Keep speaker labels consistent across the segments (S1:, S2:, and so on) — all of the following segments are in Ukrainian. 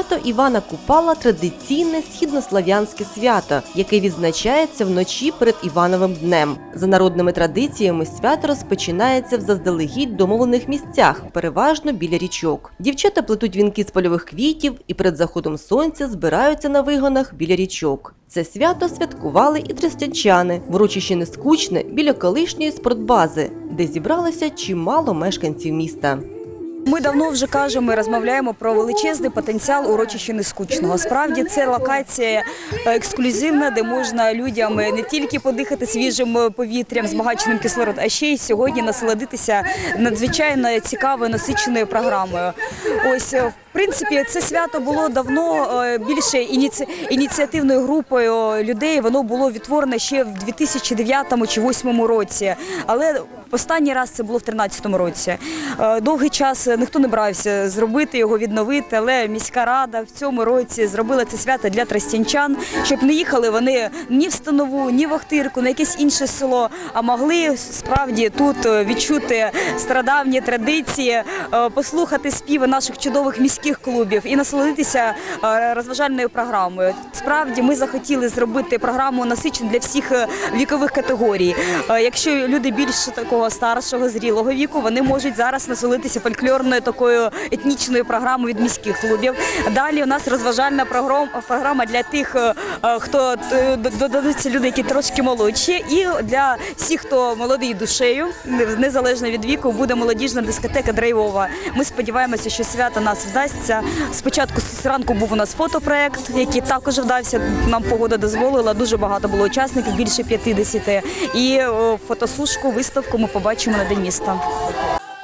S1: Свято Івана Купала традиційне східнослав'янське свято, яке відзначається вночі перед Івановим днем. За народними традиціями свято розпочинається в заздалегідь домовлених місцях, переважно біля річок. Дівчата плетуть вінки з польових квітів і перед заходом сонця збираються на вигонах біля річок. Це свято святкували і тростянчани в урочищі Нескучне біля колишньої спортбази, де зібралося чимало мешканців міста.
S2: Ми давно вже кажемо розмовляємо про величезний потенціал урочища нескучного. Справді це локація е, ексклюзивна, де можна людям не тільки подихати свіжим е, повітрям, збагаченим кислород, а ще й сьогодні насолодитися надзвичайно цікавою насиченою програмою. Ось е, в принципі це свято було давно е, більше ініці... ініціативною групою людей. Воно було відтворене ще в 2009 чи 2008 році, але Останній раз це було в 2013 році. Е, Довгий час ніхто не брався зробити його, відновити, але міська рада в цьому році зробила це свято для тростянчан, щоб не їхали вони ні в Станову, ні в Охтирку, на якесь інше село, а могли справді тут е, відчути стародавні традиції, послухати співи наших чудових міських клубів і насолодитися е, розважальною програмою. Справді ми захотіли зробити програму насичену для всіх е, вікових категорій. Е, Якщо люди більш такого старшого зрілого віку, вони можуть зараз насолитися фольклорною такою етнічною програмою від міських клубів. Далі у нас розважальна програм- програма для тих, хто додадуться люди, які трошки молодші, і для всіх, хто молодий душею, незалежно від віку, буде молодіжна дискотека драйвова. Ми сподіваємося, що свято нас вдасться. Спочатку з ранку був у нас фотопроект, який також вдався. Нам погода дозволила. Дуже багато було учасників, більше 50. І фотосушку, виставку ми побачимо на день міста.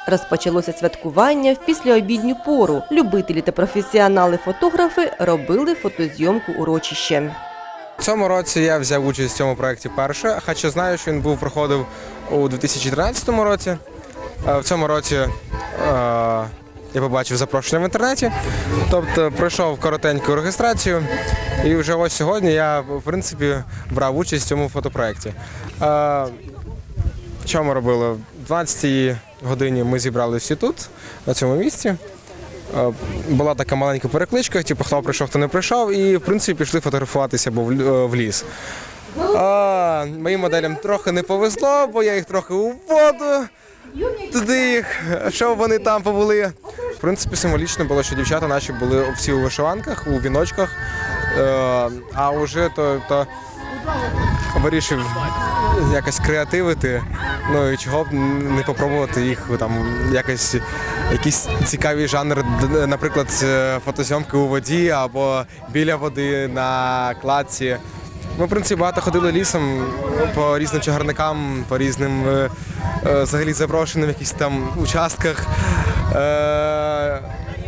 S1: Розпочалося святкування в післяобідню пору. Любителі та професіонали-фотографи робили фотозйомку урочища.
S3: В цьому році я взяв участь в цьому проєкті перше, хоча знаю, що він був проходив у 2013 році. Е, В цьому році е, я побачив запрошення в інтернеті, тобто пройшов коротеньку реєстрацію, і вже ось сьогодні я в принципі брав участь в цьому фотопроєкті. Що ми робили? В 12 годині ми зібралися всі тут, на цьому місці. Була така маленька перекличка, типу, хто прийшов, хто не прийшов, і в принципі пішли фотографуватися бо в, е, ліс. А, моїм моделям трохи не повезло, бо я їх трохи у воду. Туди їх, щоб вони там побули. В принципі, символічно було, що дівчата наші були всі у вишиванках, у віночках. Е, а вже то, то вирішив якось креативити. Ну і чого б не попробувати їх там якось якийсь цікавий жанр, наприклад, е, фотозйомки у воді або біля води на кладці. Ми, в принципі, багато ходили лісом по різним чагарникам, по різним е, взагалі запрошеним якісь там участках. Е,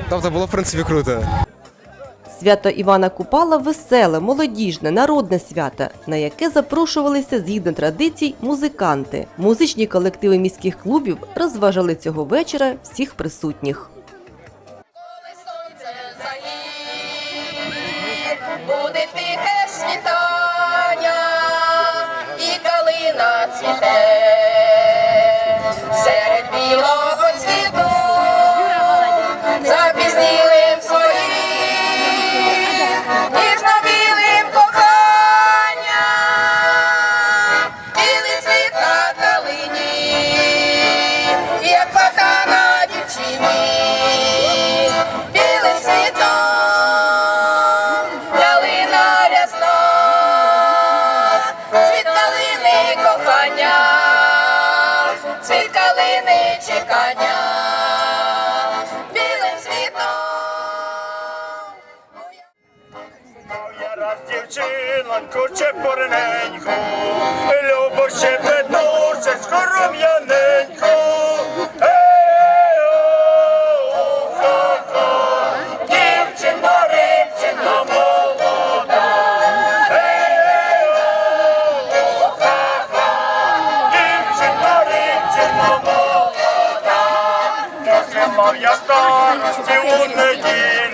S3: тобто було в принципі круто.
S1: Свято Івана Купала веселе, молодіжне, народне свято, на яке запрошувалися згідно традицій музиканти. Музичні колективи міських клубів розважали цього вечора всіх присутніх.
S4: Чекання, білим світом.
S5: Я раз дівчиноньку чепурненьку, любо Eu outra
S1: aqui.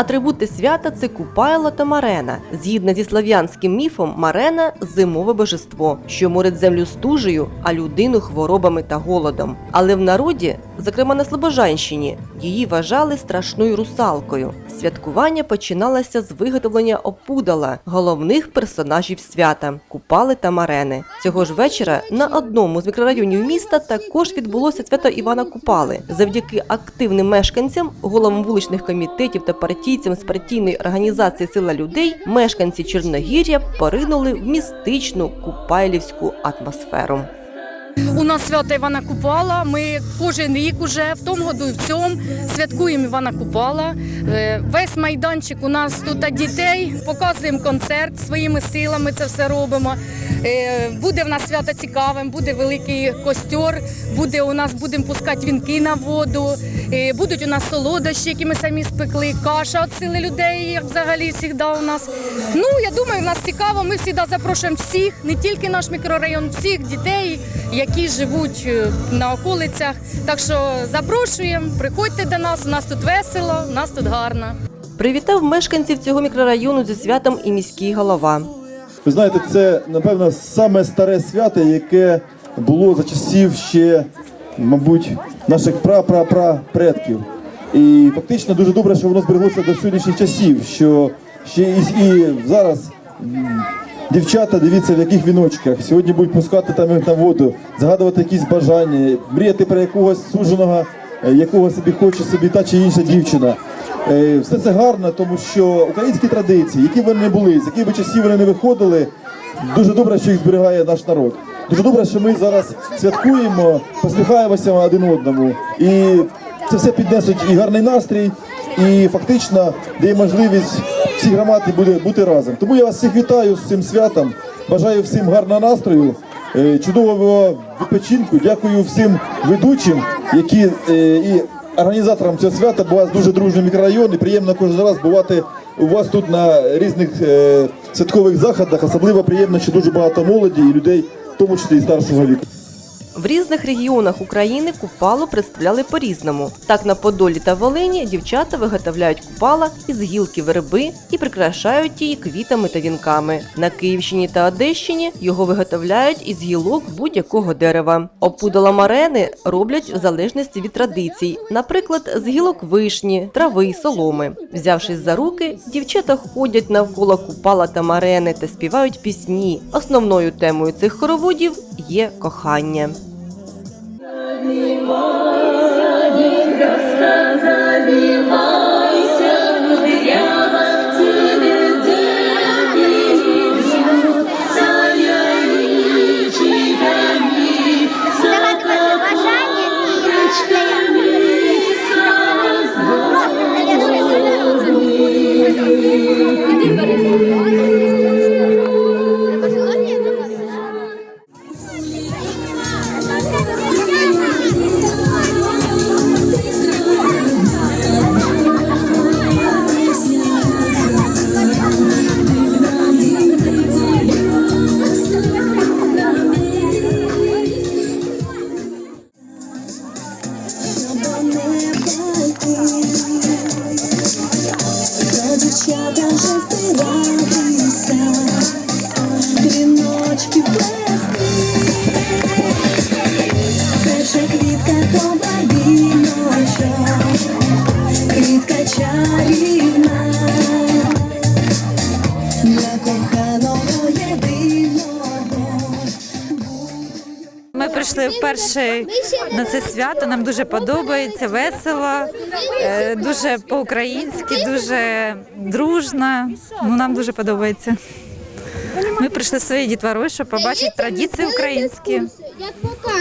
S1: Атрибути свята це купайло та марена. Згідно зі слав'янським міфом, марена зимове божество, що морить землю стужею, а людину хворобами та голодом. Але в народі, зокрема на Слобожанщині, її вважали страшною русалкою. Святкування починалося з виготовлення опудала, головних персонажів свята купали та марени. Цього ж вечора на одному з мікрорайонів міста також відбулося свято Івана Купали. Завдяки активним мешканцям, головам вуличних комітетів та партійцям з партійної організації Сила людей, мешканці Чорногір'я поринули в містичну купайлівську атмосферу.
S6: У нас свято Івана Купала. Ми кожен рік уже в тому году і в цьому святкуємо Івана Купала. Е, Весь майданчик у нас тут дітей, показуємо концерт своїми силами. Це все робимо. Е, Буде в нас свято цікавим, буде великий костер, буде у нас будемо пускати вінки на воду. е, Будуть у нас солодощі, які ми самі спекли, каша від сили людей, як взагалі завжди у нас. Ну я думаю, в нас цікаво. Ми завжди запрошуємо всіх, не тільки наш мікрорайон, всіх дітей, які живуть е, на околицях. Так що запрошуємо, приходьте до нас. У нас тут весело, у нас тут гарно.
S1: Привітав мешканців цього мікрорайону зі святом і міський голова.
S7: Ви знаєте, це напевно саме старе свято, яке було за часів ще, мабуть, наших пра-пра-пра-предків. І фактично дуже добре, що воно збереглося до сьогоднішніх часів. Що ще і, і зараз дівчата, дивіться, в яких віночках сьогодні будуть пускати там на воду, згадувати якісь бажання, мріяти про якогось суженого, е, якого собі хоче собі та чи інша дівчина. Е, Все це гарно, тому що українські традиції, які б вони не були, з яких би часів вони не виходили, дуже добре, що їх зберігає наш народ. Дуже добре, що ми зараз святкуємо, посміхаємося один одному. І це все піднесуть і гарний настрій, і фактично дає можливість всій громаді буде бути разом. Тому я вас всіх вітаю з цим святом. Бажаю всім гарного настрою, е, чудового відпочинку. Дякую всім ведучим, які е, і організаторам цього свята, бо у вас дуже дружний мікрорайон і приємно кожен раз бувати у вас тут на різних е, святкових заходах. Особливо приємно, що дуже багато молоді і людей, в тому числі і старшого віку.
S1: В різних регіонах України купалу представляли по-різному. Так на Подолі та Волині дівчата виготовляють купала із гілки верби і прикрашають її квітами та вінками. На Київщині та Одещині його виготовляють із гілок будь-якого дерева. Опудала марени роблять в залежності від традицій, наприклад, з гілок вишні, трави, й соломи. Взявшись за руки, дівчата ходять навколо купала та марени та співають пісні. Основною темою цих хороводів є кохання.
S8: Загадувати
S9: вперше на це свято. Нам дуже подобається, весело, е, дуже по-українськи, дуже дружно. Ну, нам дуже подобається. Ми прийшли своєю дітворою, щоб побачити традиції українські.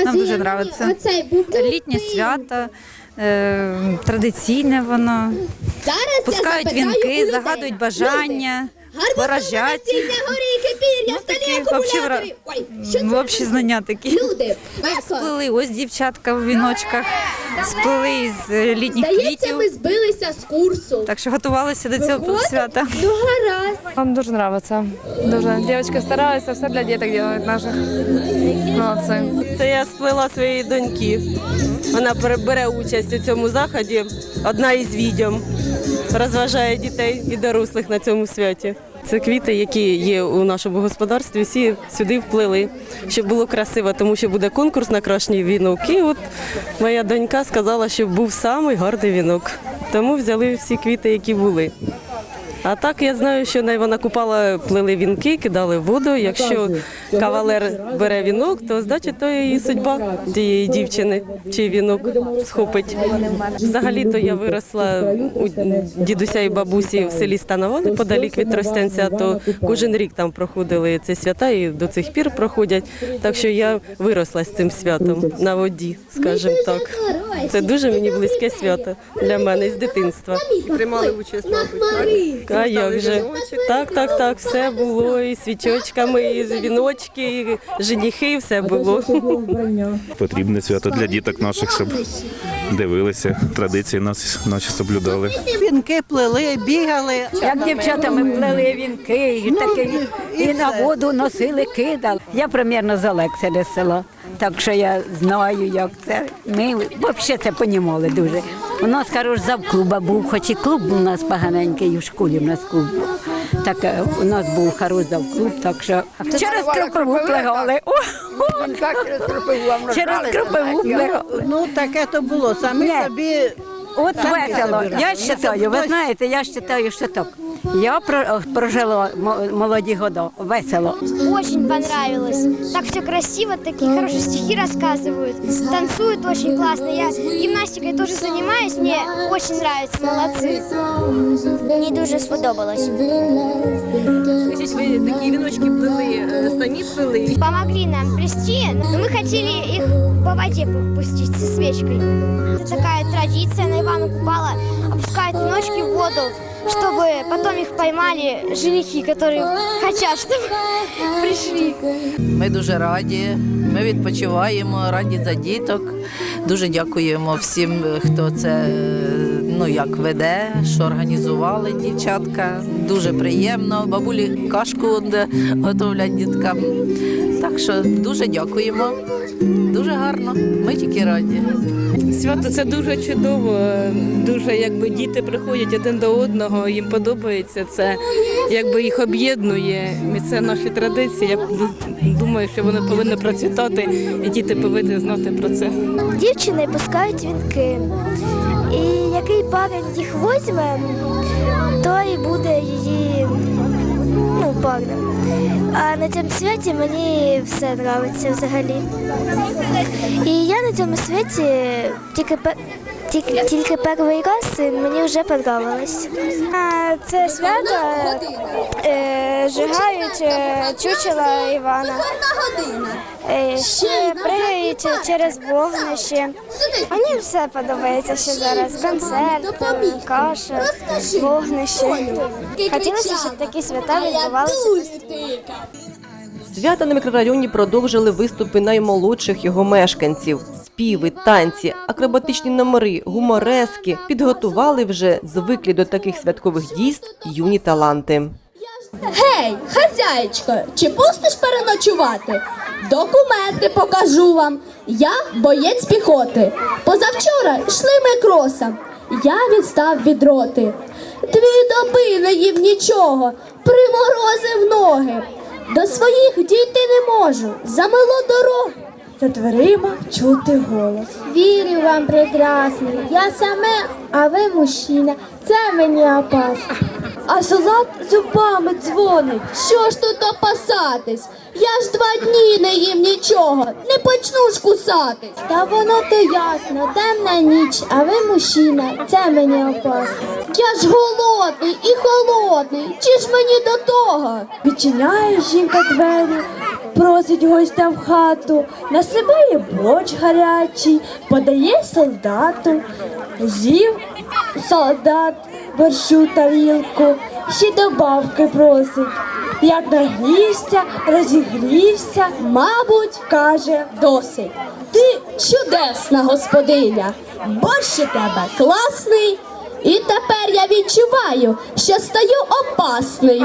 S9: Нам дуже подобається. Літнє свято, е, традиційне воно. Пускають вінки, загадують бажання, Ну, вра- м, вообще знання такі.
S8: Люди,
S9: Сплели ось дівчатка в віночках, сплели з е, літніх
S8: здається,
S9: квітів.
S8: ми збилися з курсу.
S9: Так що готувалися до цього свята.
S8: Ну гаразд.
S10: Нам дуже нравится. Дуже. Девочки стараються, все для діток делают наших. Молодці.
S11: Це я сплела своєї доньки. Вона бере участь у цьому заході. Одна із відьом. Розважає дітей і дорослих на цьому святі. Це квіти, які є у нашому господарстві, всі сюди вплили, щоб було красиво, тому що буде конкурс на кращий вінок. І от моя донька сказала, що був самий гарний вінок. Тому взяли всі квіти, які були. А так я знаю, що на Івана Купала плели вінки, кидали воду. Якщо кавалер бере вінок, то значить то і судьба тієї дівчини, чий вінок схопить. Взагалі-то я виросла у дідуся і бабусі в селі Станово, неподалік від Тростянця, то кожен рік там проходили ці свята і до цих пір проходять. Так що я виросла з цим святом на воді, скажімо так. Це дуже мені близьке свято для мене з дитинства. Приймали участь, мабуть, так? А як же? Так, так, так, все було і свічочками, і віночки, і женихи, все було.
S12: Потрібне свято для діток наших, щоб дивилися, традиції нас наші соблюдали.
S13: Вінки плели, бігали.
S14: Як дівчата ми плели вінки, і, таке, і на воду носили, кидали. Я примірно з Олексини села, так що я знаю, як це. Ми взагалі це понімали дуже. У нас хорош завклуба був, хоч і клуб у нас поганенький, у школі в нас клуб був. Так е, у нас був хорош завклуб, так що через кропиву плегали. О, о, Через кропиву плегали.
S13: Ну таке то було. Самі
S14: Ні.
S13: собі
S14: От
S13: Самі
S14: весело. Я вважаю, ви знаєте, я вважаю, що так. Я про- прожила мо- молоді годи, весело.
S15: Очень понравилось. Так все красиво, такие хорошие стихи рассказывают. Танцуют очень классно. Я гимнастикой тоже занимаюсь, мне очень нравится, молодцы. Мені дуже сподобалось.
S11: Скажіть, ви такі віночки плели, самі плели?
S15: Помогли нам плести, но мы хотели их по воде пустить со свечкой. Это такая традиция на Ивана Купала. Опускают ночки в воду, чтобы потом их поймали женихи, которые хотят, чтобы пришли.
S13: Ми дуже раді. Ми відпочиваємо, раді за діток. Дуже дякуємо всім, хто це е, ну як веде, що організували дівчатка. Дуже приємно. Бабулі кашку де готовлять діткам. Так що дуже дякуємо. Дуже гарно. Ми тільки раді.
S11: Свято це дуже чудово. Дуже якби діти приходять один до одного, їм подобається це, якби їх об'єднує. І це наші традиції. Я думаю, що вони повинні процвітати, і діти повинні знати про це.
S15: Дівчини пускають вінки. Який парень їх візьме, той буде її ну, парнем. А на цьому світі мені все подобається взагалі. І я на цьому світі тільки тільки, тільки перший раз мені вже подобалось. Це свято е, жигають е, чучела Івана. Е, ще пригають через вогнище. Мені все подобається ще зараз. Концерт, е, каша, вогнище. Хотілося, щоб такі свята відбувалися.
S1: Свята на мікрорайоні продовжили виступи наймолодших його мешканців. Співи, танці, акробатичні номери, гуморески підготували вже звиклі до таких святкових дійств юні таланти.
S15: Гей, хазяєчко, чи пустиш переночувати? Документи покажу вам. Я боєць піхоти. Позавчора йшли ми кросом. Я відстав від роти. Дві доби не їв нічого, приморозив ноги. До своїх дійти не можу, замило дорогу. За дверима чути голос. Вірю вам, прекрасний, я саме, а ви мужчина, це мені опасно. А солдат зубами дзвонить. Що ж тут опасатись? Я ж два дні не їм нічого, не почну ж кусатись. Та воно то ясно, темна ніч, а ви мужчина, це мені опасно. Я ж голодний і холодний, чи ж мені до того? Відчиняє жінка двері, просить гостя в хату, насипає борщ гарячий, подає солдату, з'їв солдат борщу тарілку, ще добавки просить. Як нагрівся, розігрівся, мабуть, каже, досить. Ти чудесна господиня, борщ у тебе класний. І тепер я відчуваю, що стаю опасний.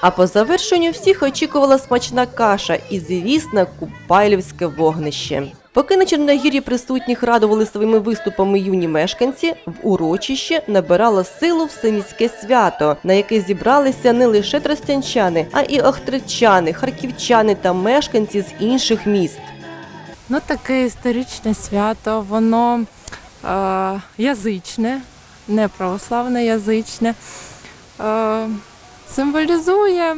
S1: А по завершенню всіх очікувала смачна каша і, звісно, купайлівське вогнище. Поки на Чорногір'ї присутніх радували своїми виступами юні мешканці, в урочище набирало силу всеміське свято, на яке зібралися не лише тростянчани, а і охтричани, харківчани та мешканці з інших міст.
S16: Ну, таке історичне свято, воно е, язичне, не православне, язичне. Е, символізує,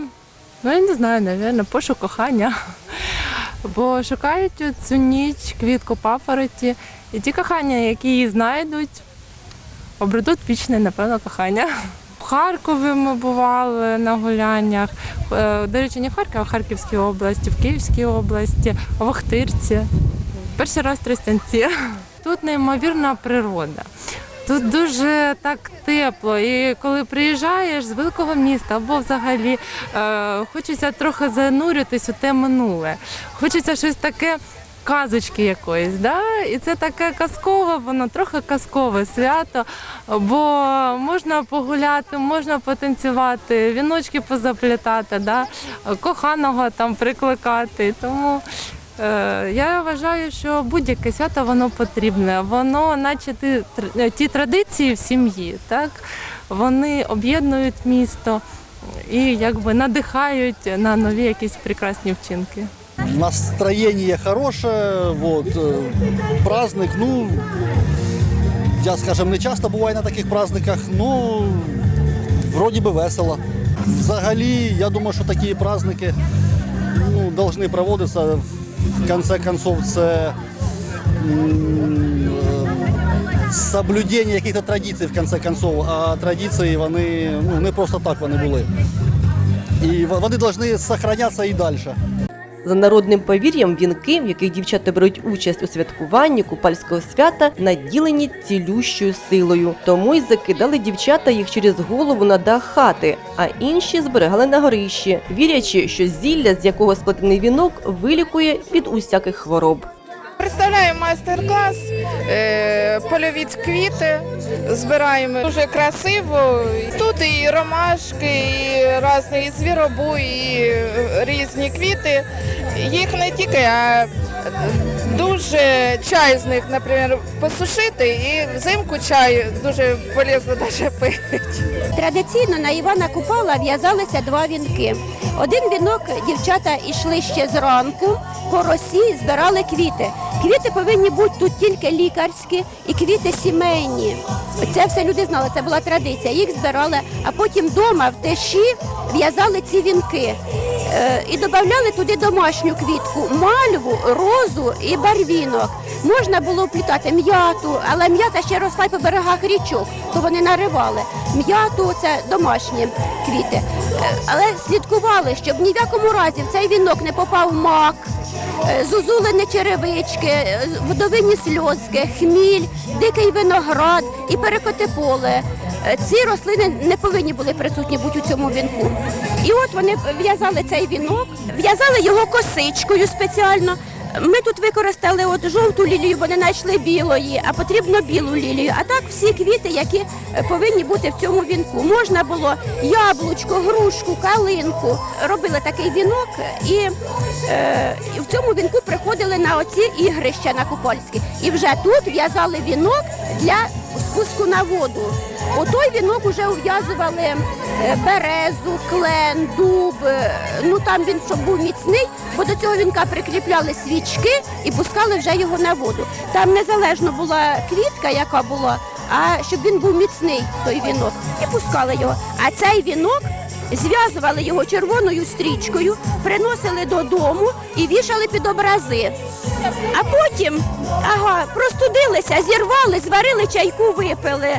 S16: ну я не знаю, напевно, пошук кохання. Бо шукають цю ніч квітку папороті, і ті кохання, які її знайдуть, обретуть вічне, напевно, кохання. В Харкові ми бували на гуляннях. Е, До речі, не в Харкові, а в Харківській області, в Київській області, в Охтирці. Перший раз в Тростянці. Тут неймовірна природа. Тут дуже так тепло. І коли приїжджаєш з великого міста або взагалі е, хочеться трохи зануритись у те минуле. Хочеться щось таке. Казочки якоїсь, да? і це таке казкове, воно трохи казкове свято, бо можна погуляти, можна потанцювати, віночки позаплітати, да? коханого там прикликати. Тому Я вважаю, що будь-яке свято воно потрібне. Воно, наче ті, ті традиції в сім'ї, так вони об'єднують місто і якби надихають на нові якісь прекрасні вчинки.
S17: Настроение хорошее, вот, э, праздник, ну, я, скажем, не часто буваю на таких праздниках, ну, вроді би весело. Взагалі, я думаю, що такі праздники ну, повинні проводитися. В конце концов, це е, соблюдення якихось традицій, в конце концов. А традиції, вони ну, не просто так вони були. І вони повинні зберігатися і далі.
S1: За народним повір'ям, вінки, в яких дівчата беруть участь у святкуванні купальського свята, наділені цілющою силою. Тому й закидали дівчата їх через голову на дах хати, а інші зберегали на горищі, вірячи, що зілля, з якого сплетений вінок, вилікує від усяких хвороб.
S18: Представляємо майстер-клас, е, польові квіти, збираємо дуже красиво. Тут і ромашки, і різні, і звіробу, і різні квіти. Їх не тільки, а дуже чай з них, наприклад, посушити, і взимку чай дуже полезно навіть пити.
S19: Традиційно на Івана Купала в'язалися два вінки. Один вінок дівчата йшли ще зранку по росі, збирали квіти. Квіти повинні бути тут тільки лікарські і квіти сімейні. Це все люди знали, це була традиція. Їх збирали, а потім вдома в тиші в'язали ці вінки. Е, І додавали туди домашню квітку, мальву, розу і барвінок. Можна було вплітати м'яту, але м'ята ще росла по берегах річок, то вони наривали. М'яту це домашні квіти. Е, Але слідкували, щоб ні в якому разі в цей вінок не попав мак, е, зозулені черевички, водовинні сльозки, хміль, дикий виноград і перекоти поле. Е, Ці рослини не повинні були присутні бути у цьому вінку. І от вони в'язали цей вінок, в'язали його косичкою спеціально. Ми тут використали от жовту лілію, бо не знайшли білої, а потрібно білу лілію. А так всі квіти, які е, повинні бути в цьому вінку. Можна було яблучко, грушку, калинку. Робили такий вінок, і, е, в цьому вінку приходили на оці ігрища на Купольські. І вже тут в'язали вінок для спуску на воду. Отой вінок вже ув'язували е, березу, клен, дуб. е, Ну там він щоб був міцний, бо до цього вінка прикріпляли свічки і пускали вже його на воду. Там незалежно була квітка, яка була, а щоб він був міцний, той вінок, і пускали його. А цей вінок зв'язували його червоною стрічкою, приносили додому і вішали під образи. А потім ага, простудилися, зірвали, зварили чайку, випили,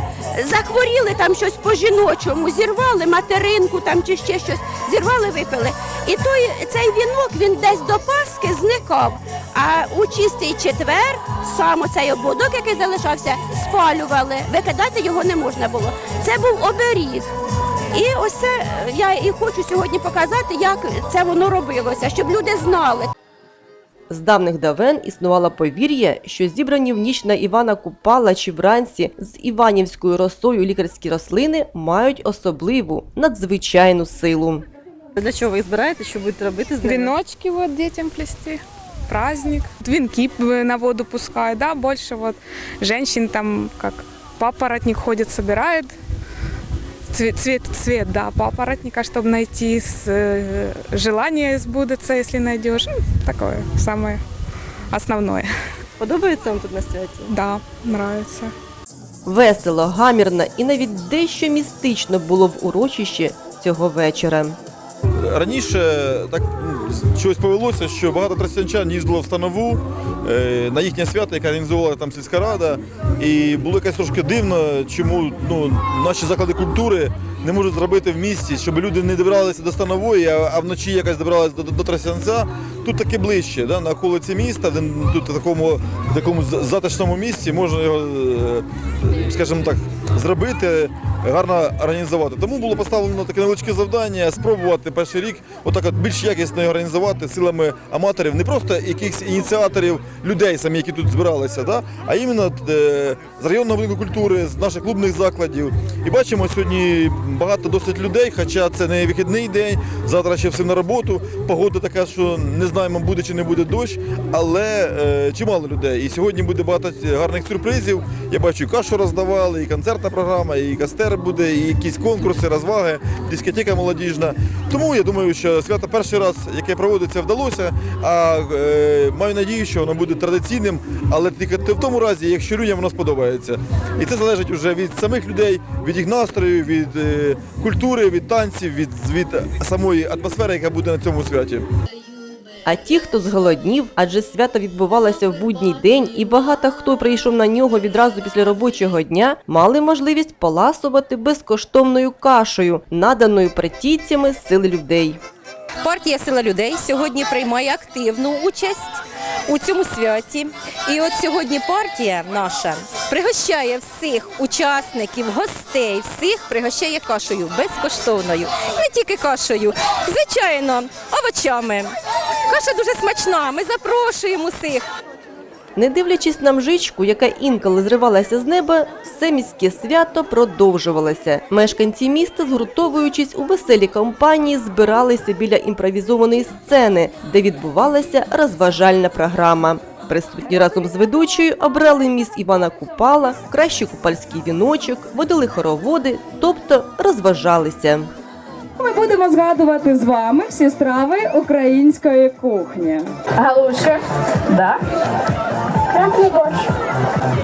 S19: захворіли там щось по жіночому, зірвали материнку там чи ще щось, зірвали, випили. І той цей вінок він десь до Пасхи зникав. А у чистий четвер сам цей ободок, який залишався, спалювали. Викидати його не можна було. Це був оберіг. І ось це е, я і хочу сьогодні показати, як це воно робилося, щоб люди знали.
S1: З давних давен існувало повір'я, що зібрані в ніч на Івана Купала чи вранці з іванівською росою лікарські рослини мають особливу надзвичайну силу.
S2: Для чого ви їх збираєте? Що будете робити з ними?
S20: Веночки вот детям плести, праздник. Венки на воду пускают, да, больше вот женщин там как папоротник ходит, собирает. Цвет, цвет, цвет, да, папоротника, чтобы найти, с, э, желание сбудется, если найдешь. Ну, Такое самое основное.
S2: Подобається вам тут на святі?
S20: Да, нравится.
S1: Весело, гамірно і навіть дещо містично було в урочищі цього вечора.
S7: Раніше так щось повелося, що багато тростянчан їздило в станову е, на їхнє свято, яке організовувала там сільська рада. І було якось трошки дивно, чому ну, наші заклади культури не можуть зробити в місті, щоб люди не добиралися до станової, а, вночі якось добиралися до, до, до Тростянця. Тут таке ближче, да, на околиці міста, де тут в такому, в такому затишному місці можна його, е, скажімо так, зробити, гарно організувати. Тому було поставлено таке невеличке завдання спробувати перший рік отак от більш якісно організувати силами аматорів, не просто якихось ініціаторів людей, самі, які тут збиралися, да? а іменно е, з районного будинку культури, з наших клубних закладів. І бачимо сьогодні багато досить людей, хоча це не вихідний день, завтра ще всім на роботу. Погода така, що не знаємо, буде чи не буде дощ, але е, чимало людей. І сьогодні буде багато гарних сюрпризів. Я бачу, і кашу роздавали, і концертна програма, і кастер буде, і якісь конкурси, розваги, дискотека молодіжна. Тому я думаю, що свято перший раз, яке проводиться, вдалося. А е, маю надію, що воно буде традиційним, але тільки в тому разі, якщо людям воно сподобається. І це залежить вже від самих людей, від їх настрою, від е, культури, від танців, від, від самої атмосфери, яка буде на цьому святі.
S1: А ті, хто зголоднів, адже свято відбувалося в будній день, і багато хто прийшов на нього відразу після робочого дня, мали можливість поласувати безкоштовною кашею, наданою претійцями з сили людей.
S21: Партія Сила людей сьогодні приймає активну участь у цьому святі. І от сьогодні партія наша пригощає всіх учасників, гостей, всіх пригощає кашею безкоштовною. Не тільки кашею, звичайно, овочами. Каша дуже смачна. Ми запрошуємо усіх.
S1: Не дивлячись на мжичку, яка інколи зривалася з неба, все міське свято продовжувалося. Мешканці міста, згуртовуючись у веселі компанії, збиралися біля імпровізованої сцени, де відбувалася розважальна програма. Присутні разом з ведучою обрали міс Івана Купала, кращий купальський віночок, водили хороводи, тобто розважалися.
S22: Ми будемо згадувати з вами всі страви української кухні. Галушка. Да.
S23: Красний борщ,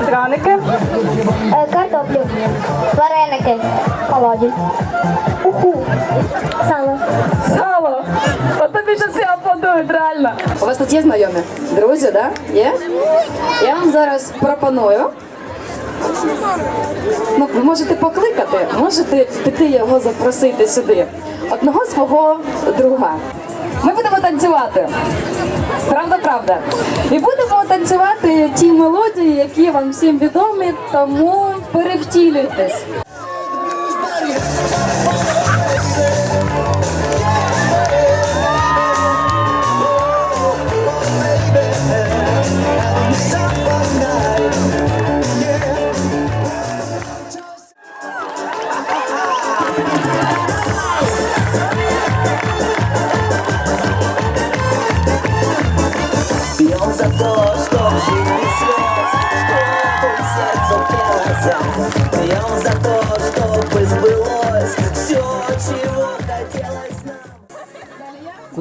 S22: Драники.
S23: е, картоплю, вареники, холоді, уху, сало.
S22: Сало. От тобі ще всі аплодують, реально. У вас тут є знайомі? Друзі, да? Є? Я вам зараз пропоную. Ну, ви можете покликати, можете піти його запросити сюди. Одного свого друга. Ми будемо танцювати. Правда, правда. І будемо танцювати ті мелодії, які вам всім відомі, тому перевтілюйтесь.
S8: Olhamos a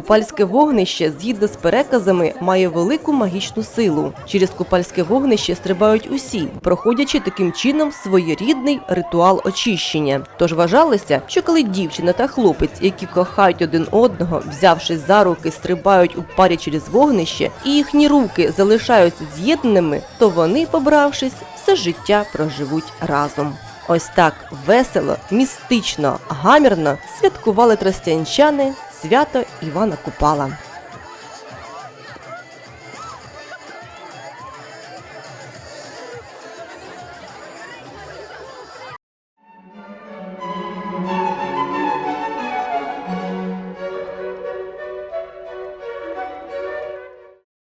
S1: Купальське вогнище, згідно з переказами, має велику магічну силу. Через купальське вогнище стрибають усі, проходячи таким чином своєрідний ритуал очищення. Тож вважалося, що коли дівчина та хлопець, які кохають один одного, взявшись за руки, стрибають у парі через вогнище, і їхні руки залишаються з'єднаними, то вони, побравшись, все життя проживуть разом. Ось так весело, містично, гамірно святкували тростянчани свято Івана Купала.